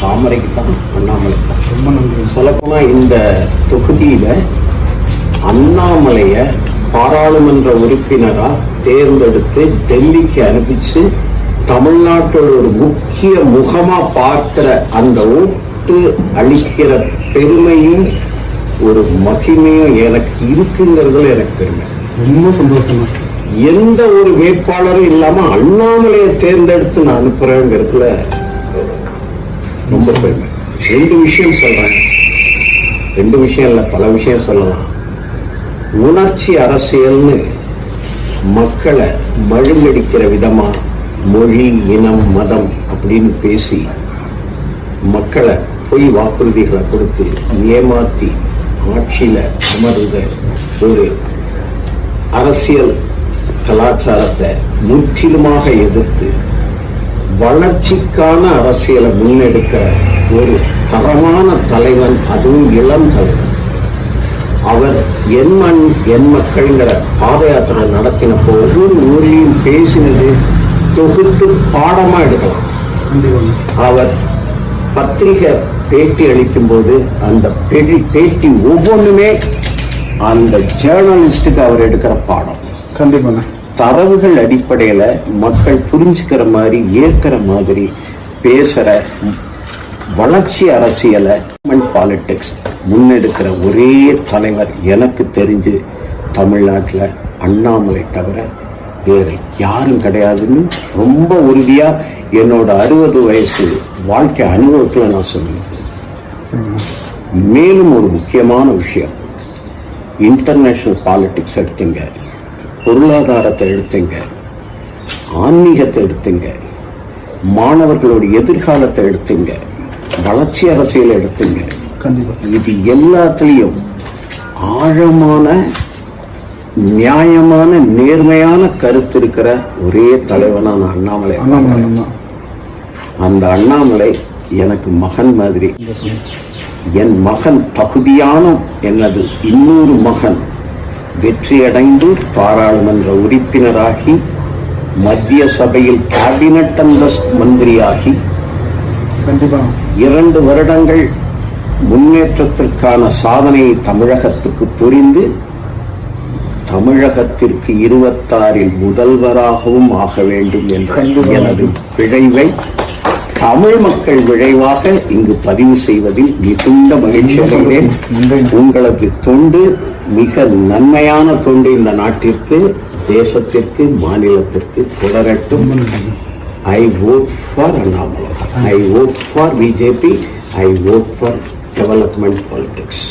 தாமரைக்கு தான் அண்ணாமலை. தான் ரொம்ப நன்றி. சொல்லப்போனா இந்த தொகுதியில அண்ணாமலைய பாராளுமன்ற உறுப்பினரா தேர்ந்தெடுத்து டெல்லிக்கு அனுப்பிச்சு தமிழ்நாட்டோட ஒரு முக்கிய முகமா பார்க்கிற அந்த ஓட்டு அளிக்கிற பெருமையும் ஒரு மகிமையும் எனக்கு இருக்குங்கிறதுல எனக்கு பெருமை. ரொம்ப சந்தோஷம் எந்த ஒரு வேட்பாளரும் இல்லாம அண்ணாமலையை தேர்ந்தெடுத்து நான் அனுப்புறேங்கிறதுல ரொம்ப பெருமை. ரெண்டு விஷயம் சொல்றேன். ரெண்டு விஷயம் இல்லை பல விஷயம் சொல்லலாம். உணர்ச்சி அரசியல்னு மக்களை மழுங்கடிக்கிற விதமா மொழி இனம் மதம் அப்படின்னு பேசி மக்களை பொய் வாக்குறுதிகளை கொடுத்து ஏமாத்தி ஆட்சியில அமர்ந்த ஒரு அரசியல் கலாச்சாரத்தை முற்றிலுமாக எதிர்த்து வளர்ச்சிக்கான அரசியலை முன்னெடுக்கிற ஒரு தரமான தலைவன் அதுவும் இளம் தலைவன். அவர் என் மண் என் மக்கள்ங்கிற பாத யாத்திரை நடத்தின ஒவ்வொரு ஊரிலையும் பேசினது தொகுத்து பாடமா எடுக்கலாம். அவர் பத்திரிகை பேட்டி அளிக்கும்போது அந்த பேட்டி பேட்டி ஒவ்வொன்றுமே அந்த ஜேர்னலிஸ்டுக்கு அவர் எடுக்கிற பாடம். கண்டிப்பாண்ணா தரவுகள் அடிப்படையில் மக்கள் புரிஞ்சுக்கிற மாதிரி ஏற்கிற மாதிரி பேசுகிற வளர்ச்சி அரசியலை பாலிடிக்ஸ் முன்னெடுக்கிற ஒரே தலைவர் எனக்கு தெரிஞ்சு தமிழ்நாட்டில் அண்ணாமலை தவிர வேறு யாரும் கிடையாதுன்னு ரொம்ப உறுதியாக என்னோட அறுபது வயசு வாழ்க்கை அனுபவத்தில் நான் சொல்லுவேன். மேலும் ஒரு முக்கியமான விஷயம். இன்டர்நேஷனல் பாலிடிக்ஸ் எடுத்துங்க. பொருளாதாரத்தை எடுத்துங்க ஆன்மீகத்தை எடுத்துங்க மாணவர்களோட எதிர்காலத்தை எடுத்துங்க வளர்ச்சி அரசியல் எடுத்துங்க. இது எல்லாத்துலேயும் ஆழமான நியாயமான நேர்மையான கருத்து இருக்கிற ஒரே தலைவனான அண்ணாமலை அண்ணாமலை அண்ணா அந்த அண்ணாமலை எனக்கு மகன் மாதிரி. என் மகன் தகுதியான எனது இன்னொரு மகன். வெற்றியடைந்து பாராளுமன்ற உறுப்பினராகி மத்திய சபையில் கேபினட் அந்தஸ்து மந்திரியாகி இரண்டு வருடங்கள் முன்னேற்றத்திற்கான சாதனையை தமிழகத்துக்கு புரிந்து தமிழகத்திற்கு இருபத்தாறில் முதல்வராகவும் ஆக வேண்டும் என்ற. எனது விழைவை தமிழ் மக்கள் விழைவாக இங்கு பதிவு செய்வதில் மிகுந்த மகிழ்ச்சி அடைகிறேன். உங்களது தொண்டு மிக நன்மையான தொண்டு இந்த நாட்டிற்கு தேசத்திற்கு மாநிலத்திற்கு தொடரட்டும். I vote for Annamalai I vote for BJP I vote for development politics